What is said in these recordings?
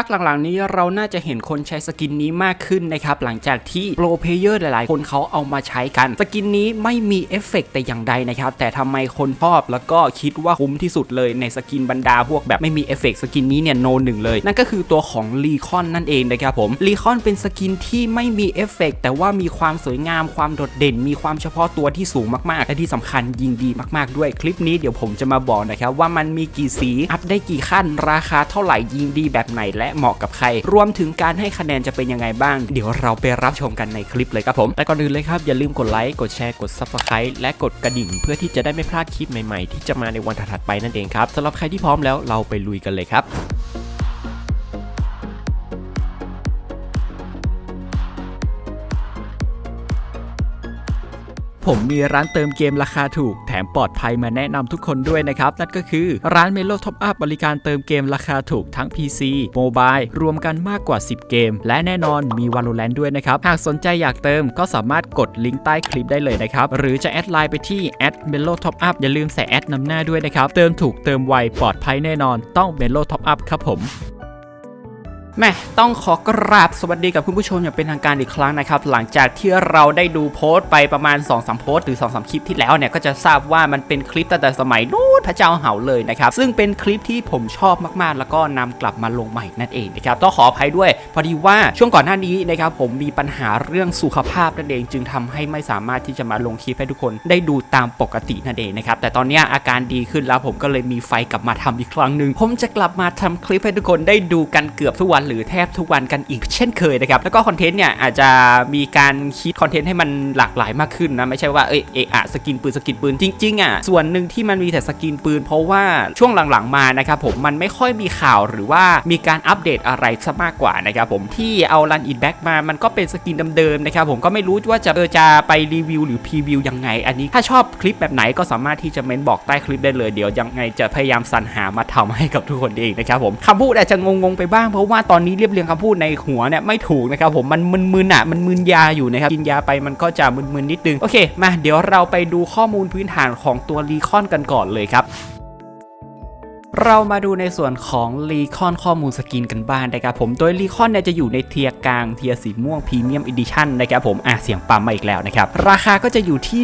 พักหลังๆนี้เราน่าจะเห็นคนใช้สกินนี้มากขึ้นนะครับ หลังจากที่โปรเพเยอร์หลายๆ คนเขาเอามาใช้กัน สกินนี้ไม่มีเอฟเฟกต์แต่อย่างใดนะครับ แต่ทำไมคนชอบแล้วก็คิดว่าคุ้มที่สุดเลยในสกินบรรดาพวกแบบไม่มีเอฟเฟกต์สกินนี้เนี่ยโนหนึ่งเลย นั่นก็คือตัวของรีคอนนั่นเองนะครับผมรีคอนเป็นสกินที่ไม่มีเอฟเฟกต์แต่ว่ามีความสวยงามความโดดเด่น มีความเฉพาะตัวที่สูงมากๆ และที่สำคัญยิงดีมาก ๆ ด้วยคลิปนี้เดี๋ยวผมจะมาบอกนะครับว่ามันมีกี่สีอัพได้กี่ขั้นราคาเท่าไหร่ยิงดีแบบไหนและเหมาะกับใคร รวมถึงการให้คะแนนจะเป็นยังไงบ้าง เดี๋ยวเราไปรับชมกันในคลิปเลยครับผมแต่ก่อนอื่นเลยครับอย่าลืมกดไลค์กดแชร์กดซับสไครต์และกดกระดิ่ง เพื่อที่จะได้ไม่พลาดคลิปใหม่ๆ ที่จะมาในวันถัดๆไปนั่นเองครับสำหรับใครที่พร้อมแล้วเราไปลุยกันเลยครับ ผมมีร้านเติมเกมราคาถูก แถมปลอดภัยมาแนะนำทุกคนด้วยนะครับ นั่นก็คือร้าน Melo Top Up บริการเติมเกมราคาถูกทั้ง PC Mobile รวมกันมากกว่า 10 เกม และแน่นอนมี Valorant ด้วยนะครับ หากสนใจอยากเติมก็สามารถกดลิงก์ใต้คลิปได้เลยนะครับ หรือจะแอดไลน์ไปที่ @melo top up อปอัพอย่าลืมใส่แอดนำหน้าด้วยนะครับ เติมถูกเติมไวปลอดภัยแน่นอนต้อง Melo Top Up ครับผม แม่ต้องขอกราบสวัสดีกับคุณผู้ชมอย่างเป็นทางการอีกครั้งนะครับ หลังจากที่เราได้ดูโพสต์ไปประมาณ2-3โพสต์หรือ2-3คลิปที่แล้วเนี่ย ก็จะทราบว่ามันเป็นคลิปตั้งแต่สมัยนู้นพระเจ้าเห่าเลยนะครับ ซึ่งเป็นคลิปที่ผมชอบมากๆ แล้วก็นำกลับมาลงใหม่นั่นเองนะครับต้องขออภัยด้วย พอดีว่าช่วงก่อนหน้านี้นะครับผมมีปัญหาเรื่องสุขภาพนั่นเอง จึงทำให้ไม่สามารถที่จะมาลงคลิปให้ทุกคนได้ดูตามปกตินั่นเองนะครับแต่ตอนนี้อาการดีขึ้นแล้วผมก็เลยมีไฟกลับมาทำอีกครั้งหนึ่งผมจะกลับมาทำคลิปให้ทุกคนได้ดูกันเกือบทุกวันหรือแทบทุกวันกันอีกเช่นเคยนะครับแล้วก็คอนเทนต์เนี่ยอาจจะมีการคิดคอนเทนต์ให้มันหลากหลายมากขึ้นนะไม่ใช่ว่าเอ้ยเอะอะสกินปืนสกินปืนจริงๆอะส่วนหนึ่งที่มันมีแต่สกินปืน เพราะว่าช่วงหลังๆมานะครับผมมันไม่ค่อยมีข่าวหรือว่ามีการอัปเดตอะไรซะมากกว่านะครับผมที่เอารันอินแบ็กมามันก็เป็นสกินเดิมๆนะครับผมก็ไม่รู้ว่าจะเออจะไปรีวิวหรือพรีวิวยังไง อันนี้ถ้าชอบคลิปแบบไหนก็สามารถที่จะเมนบอกใต้คลิปได้เลยเดี๋ยวยังไงจะพยายามสรรหามาทำให้กับทุกคนเองนะครับผมคำพูดอาจจะงงๆไปบ้างเพราะว่าตอนนี้เรียบเรียงคำพูดในหัวเนี่ยไม่ถูกนะครับผมมันมึนๆอะมันมึนยาอยู่นะครับกินยาไปมันก็จะมึนๆนิดนึงโอเคมาเดี๋ยวเราไปดูข้อมูลพื้นฐานของตัวรีคอนกันก่อนเลยครับ เรามาดูในส่วนของรีคอนข้อมูลสกินกันบ้างนะครับผม โดยรีคอนเนี่ยจะอยู่ในเทียร์กลางเทียร์สีม่วงพรีเมียมอีดิชั่นนะครับผม อะเสียงปั๊มมาอีกแล้วนะครับ ราคาก็จะอยู่ที่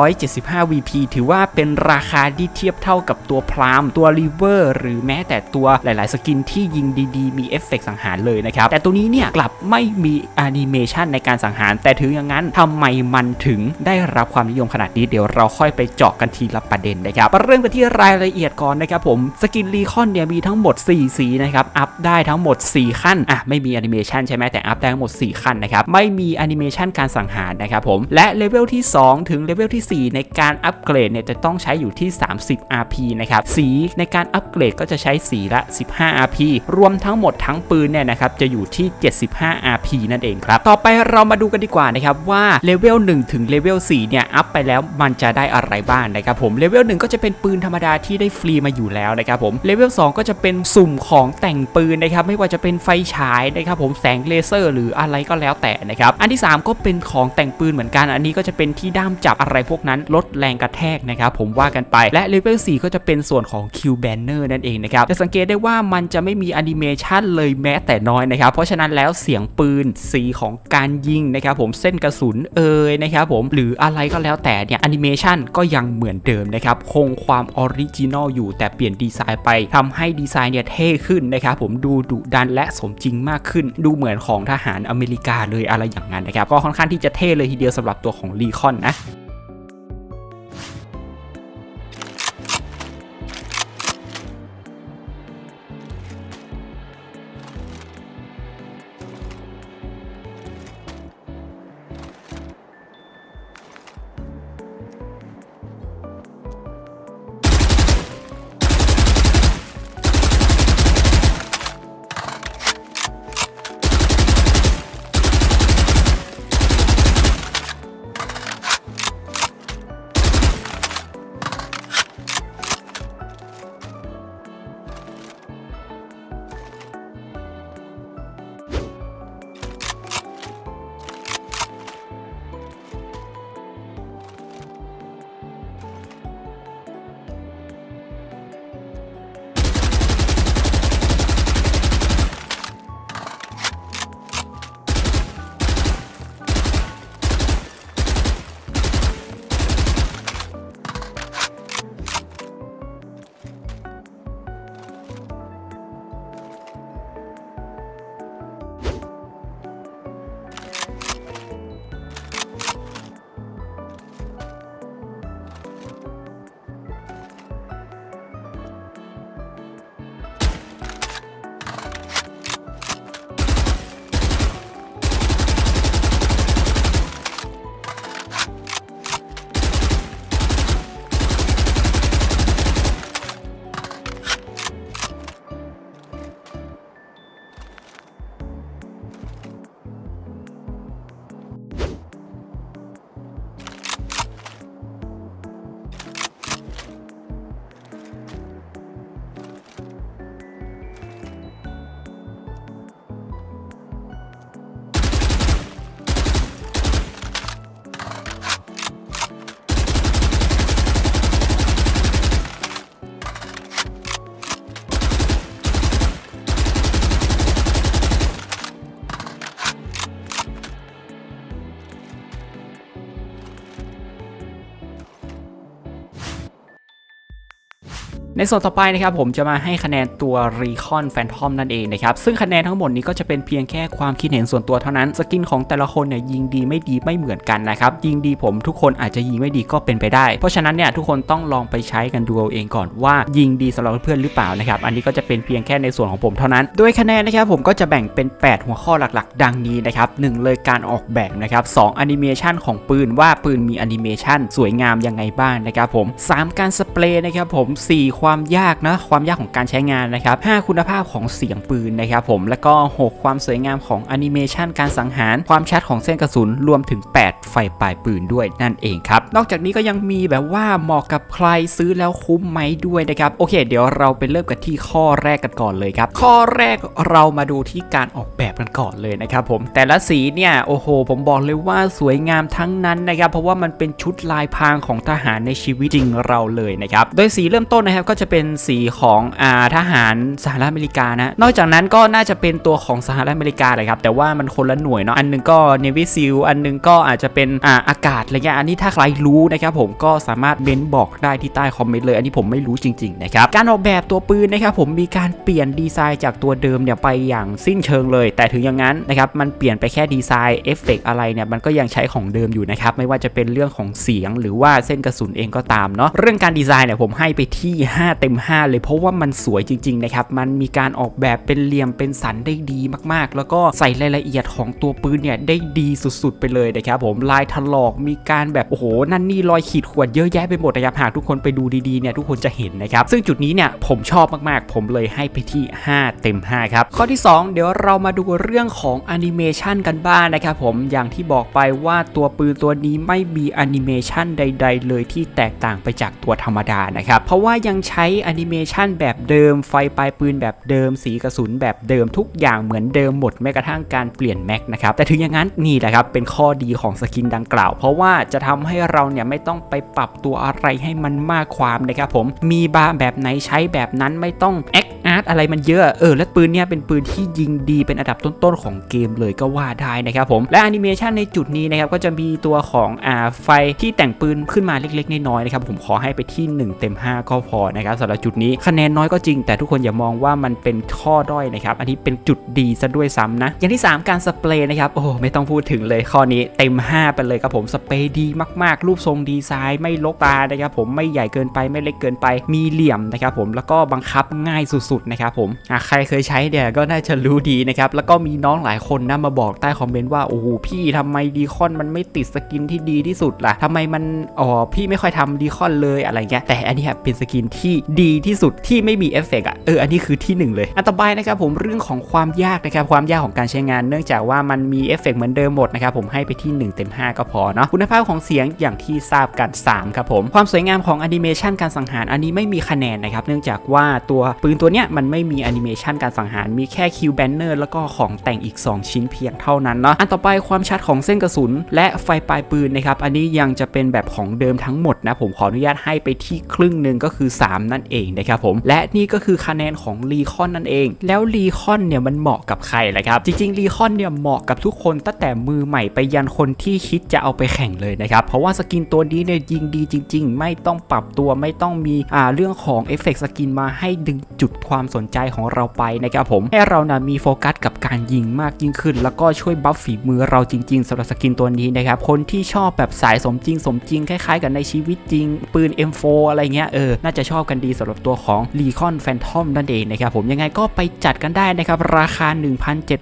1,775 VP ถือว่าเป็นราคาที่เทียบเท่ากับตัวพรามตัวรีเวอร์หรือแม้แต่ตัวหลาย ๆ สกินที่ยิงดี ๆ มีเอฟเฟกต์สังหารเลยนะครับ แต่ตัวนี้เนี่ยกลับไม่มีแอนิเมชันในการสังหาร แต่ถึงอย่างนั้นทำไมมันถึงได้รับความนิยมขนาดนี้เดี๋ยวเราค่อยไปเจาะกันทีละประเด็นนะครับเริ่มกันที่รายละเอียดก่อนนะครับผมสกินรีคอนเนี่ยมีทั้งหมด 4 สีนะครับ อัพได้ทั้งหมด 4 ขั้นอะไม่มีแอนิเมชันใช่ไหมแต่อัพได้ทั้งหมด 4 ขั้นนะครับ ไม่มีแอนิเมชันการสังหารนะครับผมและเลเวลที่ 2 ถึงเลเวลที่ 4 ในการอัปเกรดเนี่ยจะต้องใช้อยู่ที่ 30 RP นะครับสีในการอัปเกรดก็จะใช้สีละ 15 RP รวมทั้งหมดทั้งปืนเนี่ยนะครับจะอยู่ที่ 75 RP นั่นเองครับต่อไปเรามาดูกันดีกว่านะครับว่าเลเวล1ถึงเลเวล4เนี่ยอัพไปแล้วมันจะได้อะไรบ้างนะครับผมเลเวล1ก็จะเป็นปืนธรรมดาที่ได้ฟรีมาอยู่แล้วนะครับผมเลเวล2ก็จะเป็นสุ่มของแต่งปืนนะครับไม่ว่าจะเป็นไฟฉายนะครับผมแสงเลเซอร์หรืออะไรก็แล้วแต่นะครับอันที่ 3 ก็เป็นของแต่งปืนเหมือนกัน อันนี้ก็จะเป็นที่ด้ามจับอะไรพวกนั้นลดแรงกระแทกนะครับผมว่ากันไปและเลเวล4ก็จะเป็นส่วนของ Q Banner นั่นเองนะครับจะสังเกตได้ว่ามันจะไม่มีแอนิเมชันเลยแม้แต่น้อยนะครับเพราะฉะนั้นแล้วเสียงปืนสีของการยิงนะครับผมเส้นกระสุนเอยนะครับผมหรืออะไรก็แล้วแต่เนี่ยแอนิเมชันก็ยังเหมือนเดิมนะครับคงความออริจินอลอยู่แต่เปลี่ยนดีไซน์ไปทำให้ดีไซน์เนี่ยเท่ขึ้นนะครับผมดูดุดันและสมจริงมากขึ้น ดูเหมือนของทหารอเมริกาเลยอะไรอย่างนั้นนะครับก็ค่อนข้างที่จะเท่เลยทีเดียวสำหรับตัวของรีคอนนะ ในส่วนต่อไปนะครับผมจะมาให้คะแนนตัว Recon Phantom นั่นเองนะครับ ซึ่งคะแนนทั้งหมดนี้ก็จะเป็นเพียงแค่ความคิดเห็นส่วนตัวเท่านั้น สกินของแต่ละคนเนี่ยยิงดีไม่ดีไม่เหมือนกันนะครับ ยิงดีผมทุกคนอาจจะยิงไม่ดีก็เป็นไปได้ เพราะฉะนั้นเนี่ยทุกคนต้องลองไปใช้กันดูเอาเองก่อนว่ายิงดีสำหรับเพื่อนหรือเปล่านะครับ อันนี้ก็จะเป็นเพียงแค่ในส่วนของผมเท่านั้น โดยคะแนนนะครับผมก็จะแบ่งเป็น 8 หัวข้อหลักๆ ดังนี้นะครับหนึ่งเลยการออกแบบนะครับสองแอนิเมชันของปืนว่าปืนมีแอนิเมชันสวยงามยังไงบ้างนะครับผมสามการสเปรย์นะครับผมสี่ควความยากนะความยากของการใช้งานนะครับห้าคุณภาพของเสียงปืนนะครับผมแล้วก็หกความสวยงามของแอนิเมชันการสังหาร ความชัดของเส้นกระสุนรวมถึง 8 ไฟปลายปืนด้วยนั่นเองครับ นอกจากนี้ก็ยังมีแบบว่าเหมาะกับใครซื้อแล้วคุ้มไหมด้วยนะครับ โอเค เดี๋ยวเราไปเริ่มกันที่ข้อแรกกันก่อนเลยครับ ข้อแรกเรามาดูที่การออกแบบกันก่อนเลยนะครับผมแต่ละสีเนี่ยโอ้โห ผมบอกเลยว่าสวยงามทั้งนั้นนะครับ เพราะว่ามันเป็นชุดลายพรางของทหารในชีวิตจริงเราเลยนะครับโดยสีเริ่มต้นนะครับก็จะเป็นสีของอาทหารสหรัฐอเมริกานะ นอกจากนั้นก็น่าจะเป็นตัวของสหรัฐอเมริกาเลยครับ แต่ว่ามันคนละหน่วยเนาะ อันหนึงก็ Navy SEAL อันหนึงก็อาจจะเป็นอาอากาศอะไรเงี้ย อันนี้ถ้าใครรู้นะครับผมก็สามารถเม้นบอกได้ที่ใต้คอมเมนต์เลย อันนี้ผมไม่รู้จริงๆนะครับ การออกแบบตัวปืนนะครับผมมีการเปลี่ยนดีไซน์จากตัวเดิมเนี่ยไปอย่างสิ้นเชิงเลย แต่ถึงอย่างนั้นนะครับ มันเปลี่ยนไปแค่ดีไซน์เอฟเฟกอะไรเนี่ยมันก็ยังใช้ของเดิมอยู่นะครับ ไม่ว่าจะเป็นเรื่องของเสียง หรือว่าเส้นกระสุนเองก็ตามเนาะ เรื่องการดีไซน์เนี่ยผมให้ไปที่ 5เต็ม 5 เลยเพราะว่ามันสวยจริงๆนะครับมันมีการออกแบบเป็นเหลี่ยมเป็นสันได้ดีมากๆ แล้วก็ใส่รายละเอียดของตัวปืนเนี่ยได้ดีสุดๆ ไปเลยนะครับผมลายถลอกมีการแบบโอ้โหนั่นนี่รอยขีดข่วนเยอะแยะไปหมดนะครับหากทุกคนไปดูดีๆเนี่ยทุกคนจะเห็นนะครับซึ่งจุดนี้เนี่ยผมชอบมากๆ ผมเลยให้ไปที่ 5 เต็ม 5 ครับ ข้อที่ 2 เดี๋ยวเรามาดูเรื่องของแอนิเมชันกันบ้างนะครับผมอย่างที่บอกไปว่าตัวปืนตัวนี้ไม่มีแอนิเมชันใด ๆ เลยที่แตกต่างไปจากตัวธรรมดานะครับเพราะว่ายังใช้แอนิเมชันแบบเดิม ไฟปลายปืนแบบเดิม สีกระสุนแบบเดิมทุกอย่างเหมือนเดิมหมดแม้กระทั่งการเปลี่ยนแม็กนะครับ แต่ถึงอย่างนั้นนี่แหละครับเป็นข้อดีของสกินดังกล่าว เพราะว่าจะทำให้เราเนี่ยไม่ต้องไปปรับตัวอะไรให้มันมากความนะครับผมมีบาร์แบบไหนใช้แบบนั้นไม่ต้องแอค อาร์ตอะไรมันเยอะเออและปืนเนี่ยเป็นปืนที่ยิงดีเป็นอันดับต้นๆของเกมเลยก็ว่าได้นะครับผมและแอนิเมชันในจุดนี้นะครับก็จะมีตัวของอ่าไฟที่แต่งปืนขึ้นมาเล็กๆน้อยๆนะครับผมขอให้ไปที่ 1 เต็ม 5 ก็พอนะครับสำหรับจุดนี้คะแนนน้อยก็จริง แต่ทุกคนอย่ามองว่ามันเป็นข้อด้อยนะครับอันนี้เป็นจุดดีซะด้วยซ้ำนะอย่างที่ 3 การสเปรย์นะครับโอ้ไม่ต้องพูดถึงเลยข้อนี้เต็ม 5 ไปเลยครับผมสเปรย์ดีมากๆ รูปทรงดีไซน์ไม่ลกตานะครับผมไม่ใหญ่เกินไปไม่เล็กเกินไปมีเหลี่ยมนะครับผมแล้วก็บังคับง่ายสุดๆนะครับผมอะใครเคยใช้เนี่ยก็น่าจะรู้ดีนะครับ แล้วก็มีน้องหลายคนนะมาบอกใต้คอมเมนต์ว่า โอ้โหพี่ทำไมดีคอนมันไม่ติดสกินที่ดีที่สุดล่ะทำไมมันอ๋อพี่ไม่ค่อยทำดีคอนเลยอะไรเงี้ยแต่อันนี้เป็นสกินที่ดีที่สุดที่ไม่มีเอฟเฟกต์อะเอออันนี้คือที่หนึ่งเลยอันต่อไปนะครับผมเรื่องของความยากนะครับความยากของการใช้งาน เนื่องจากว่ามันมีเอฟเฟกต์เหมือนเดิมหมดนะครับผมให้ไปที่ 1 เต็ม 5 ก็พอเนาะคุณภาพของเสียงอย่างที่ทราบกัน3ครับผมความสวยงามของแอนิเมชันการสังหารอันนี้ไม่มีคะแนนนะครับเนื่องจากว่าตัวปืนตัวเนี้ยมันไม่มีแอนิเมชันการสังหารมีแค่คิวแบนเนอร์แล้วก็ของแต่งอีก 2 ชิ้นเพียงเท่านั้นเนาะอันต่อไปความชัดของเส้นกระสุน และไฟปลายปืนนะครับอันนี้ยังจะเป็นแบบของเดิมทั้งหมดนะผมขออนุญาตให้ไปที่ครึ่งหนึ่งก็คือ 3 นั่นเองนะครับผมและนี่ก็คือคะแนนของรีคอนนั่นเอง แล้วรีคอนเนี่ยมันเหมาะกับใครล่ะครับจริงๆรีคอนเนี่ยเหมาะกับทุกคนตั้งแต่มือใหม่ไปยันคนที่คิดจะเอาไปแข่งเลยนะครับเพราะว่าสกินตัวนี้เนี่ยยิงดีจริง ๆ ไม่ต้องปรับตัวไม่ต้องมีอ่าเรื่องของเอฟเฟกต์สกินมาให้ดึงจุดความความสนใจของเราไปนะครับผมให้เรานะมีโฟกัสกับการยิงมากยิ่งขึ้น แล้วก็ช่วยบัฟฝีมือเราจริงๆสำหรับสกินตัวนี้นะครับคนที่ชอบแบบสายสมจริงสมจริงคล้ายๆ กับในชีวิตจริง ปืน M4 อะไรเงี้ยเออน่าจะชอบกันดีสำหรับตัวของ Recon Phantom นั่นเองนะครับผมยังไงก็ไปจัดกันได้นะครับราคา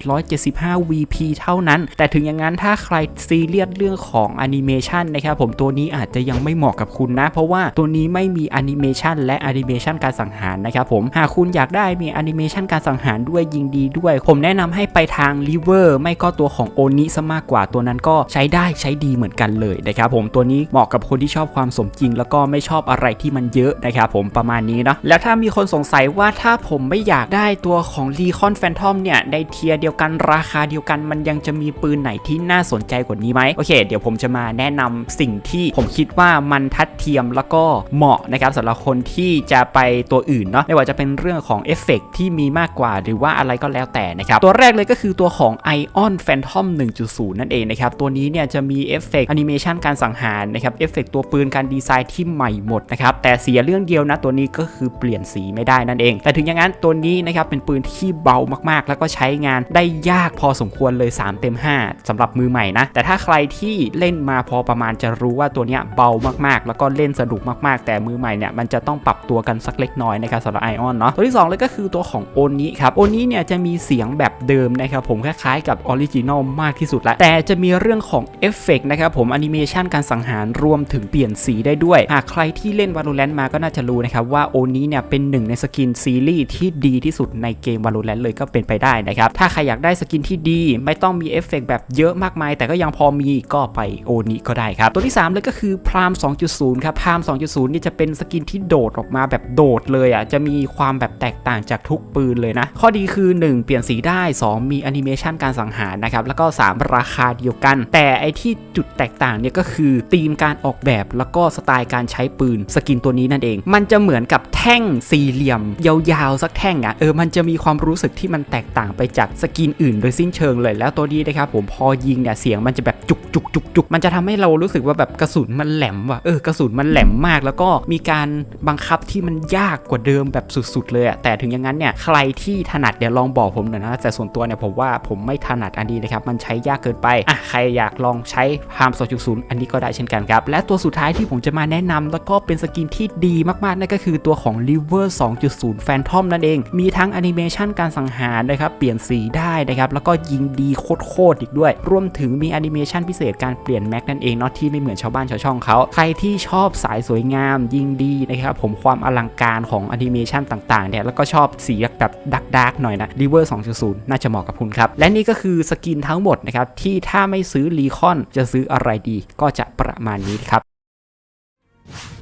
1,775 VP เท่านั้น แต่ถึงอย่างนั้นถ้าใครซีเรียสเรื่องของแอนิเมชันนะครับผมตัวนี้อาจจะยังไม่เหมาะกับคุณนะ เพราะว่าตัวนี้ไม่มีแอนิเมชันและแอนิเมชันการสังหารนะครับผมหากคุณอยากได้มีแอนิเมชันการสังหารด้วยยิงดีด้วย ผมแนะนำให้ไปทาง River ไม่ก็ตัวของโอนิซะมากกว่าตัวนั้นก็ใช้ได้ใช้ดีเหมือนกันเลยนะครับผมตัวนี้เหมาะกับคนที่ชอบความสมจริง แล้วก็ไม่ชอบอะไรที่มันเยอะนะครับผมประมาณนี้เนาะแล้วถ้ามีคนสงสัยว่าถ้าผมไม่อยากได้ตัวของ Recon Phantom เนี่ยในเทียเดียวกันราคาเดียวกันมันยังจะมีปืนไหนที่น่าสนใจกว่านี้ไหมโอเค เดี๋ยวผมจะมาแนะนำสิ่งที่ผมคิดว่ามันทัดเทียมแล้วก็เหมาะนะครับสำหรับคนที่จะไปตัวอื่นเนาะไม่ว่าจะเป็นเรื่องของเอฟเฟกต์ที่มีมากกว่าหรือว่าอะไรก็แล้วแต่นะครับ ตัวแรกเลยก็คือตัวของ Ion Phantom 1.0 นั่นเองนะครับ ตัวนี้เนี่ยจะมีเอฟเฟกต์แอนิเมชันการสังหารนะครับเอฟเฟกต์ตัวปืนการดีไซน์ที่ใหม่หมดนะครับแต่เสียเรื่องเดียวนะตัวนี้ก็คือเปลี่ยนสีไม่ได้นั่นเอง แต่ถึงอย่างนั้นตัวนี้นะครับเป็นปืนที่เบามากๆ แล้วก็ใช้งานได้ยากพอสมควรเลย 3 เต็ม 5สำหรับมือใหม่นะ แต่ถ้าใครที่เล่นมาพอประมาณจะรู้ว่าตัวเนี้ยเบามากๆ แล้วก็เล่นสนุกมากๆ แต่มือใหม่เนี่ยมันจะต้องปรับตัวกันสักเล็กน้อยนะครับสำหรับไอออนเนาะตัวที่สองเลยก็คือตัวของโอนิครับโอนิเนี่ยจะมีเสียงแบบเดิมนะครับผมคล้ายๆกับออริจินอลมากที่สุดแล้ว แต่จะมีเรื่องของเอฟเฟกต์นะครับผมแอนิเมชันการสังหารรวมถึงเปลี่ยนสีได้ด้วย หากใครที่เล่น Valorant มาก็น่าจะรู้นะครับว่าโอนี้เนี่ยเป็นหนึ่งในสกินซีรีส์ที่ดีที่สุดในเกม Valorant เลยก็เป็นไปได้นะครับถ้าใครอยากได้สกินที่ดี ไม่ต้องมีเอฟเฟกต์แบบเยอะมากมาย แต่ก็ยังพอมีก็ไปโอนี้ก็ได้ครับตัวที่ 3 เลยก็คือพราม2.0 ครับพราม2.0 นี่จะเป็นสกินที่โดดออกมาแบบโดดเลยอะจะมีความแบบแแตกต่างจากทุกปืนเลยนะ ข้อดีคือ 1 เปลี่ยนสีได้ 2 มีแอนิเมชันการสังหารนะครับ แล้วก็ 3 ราคาเดียวกัน แต่ไอที่จุดแตกต่างเนี่ยก็คือธีมการออกแบบแล้วก็สไตล์การใช้ปืนสกินตัวนี้นั่นเอง มันจะเหมือนกับแท่งสี่เหลี่ยม ยาวๆ สักแท่งอะ่ะเออมันจะมีความรู้สึกที่มันแตกต่างไปจากสกินอื่น โดยสิ้นเชิงเลยแล้วตัวนี้นะครับผมพอยิงเนี่ยเสียงมันจะแบบจุกจุกจุกจุกมันจะทำให้เรารู้สึกว่าแบบกระสุนมันแหลมว่ะเออกระสุนมันแหลมมาก แล้วก็มีการบังคับที่มันยากกว่าเดิมแบบสุดๆเลยแต่ถึงอย่างนั้นเนี่ยใครที่ถนัดเดี๋ยวลองบอกผมหน่อยนะ แต่ส่วนตัวเนี่ยผมว่าผมไม่ถนัดอันนี้นะครับ มันใช้ยากเกินไปอะใครอยากลองใช้พาม2.0อันนี้ก็ได้เช่นกันครับ และตัวสุดท้ายที่ผมจะมาแนะนำแล้วก็เป็นสกินที่ดีมากๆนั่นก็คือตัวของ River 2.0 Phantom นั่นเอง มีทั้งแอนิเมชันการสังหารนะครับ เปลี่ยนสีได้นะครับ แล้วก็ยิงดีโคตรๆอีกด้วย รวมถึงมีแอนิเมชันพิเศษการเปลี่ยนแม็กนั่นเองเนาะที่ไม่เหมือนชาวบ้านชาวช่องเขา ใครที่ชอบสายสวยงามยิงดีนะครับผมความอลังการของแอนิเมชันต่างๆเนี่ยแล้วก็ชอบสีแบบดักๆหน่อยนะ River 2.0 น่าจะเหมาะกับคุณครับ และนี่ก็คือสกินทั้งหมดนะครับ ที่ถ้าไม่ซื้อรีคอนจะซื้ออะไรดี ก็จะประมาณนี้ครับ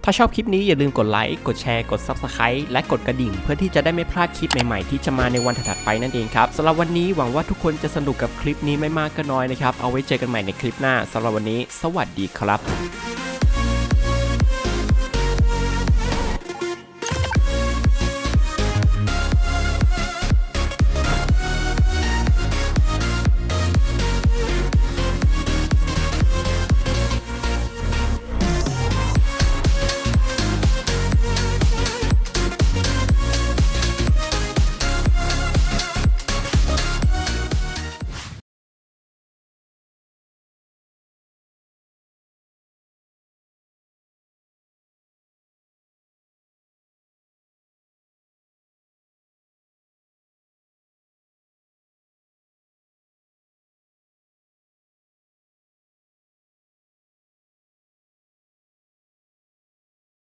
ถ้าชอบคลิปนี้อย่าลืมกดไลค์ กดแชร์ กด Subscribe และกดกระดิ่ง เพื่อที่จะได้ไม่พลาดคลิปใหม่ๆ ที่จะมาในวันถัดๆไปนั่นเองครับสำหรับวันนี้หวังว่าทุกคนจะสนุกกับคลิปนี้ไม่มากก็น้อยนะครับ เอาไว้เจอกันใหม่ในคลิปหน้าสำหรับวันนี้ สวัสดีครับ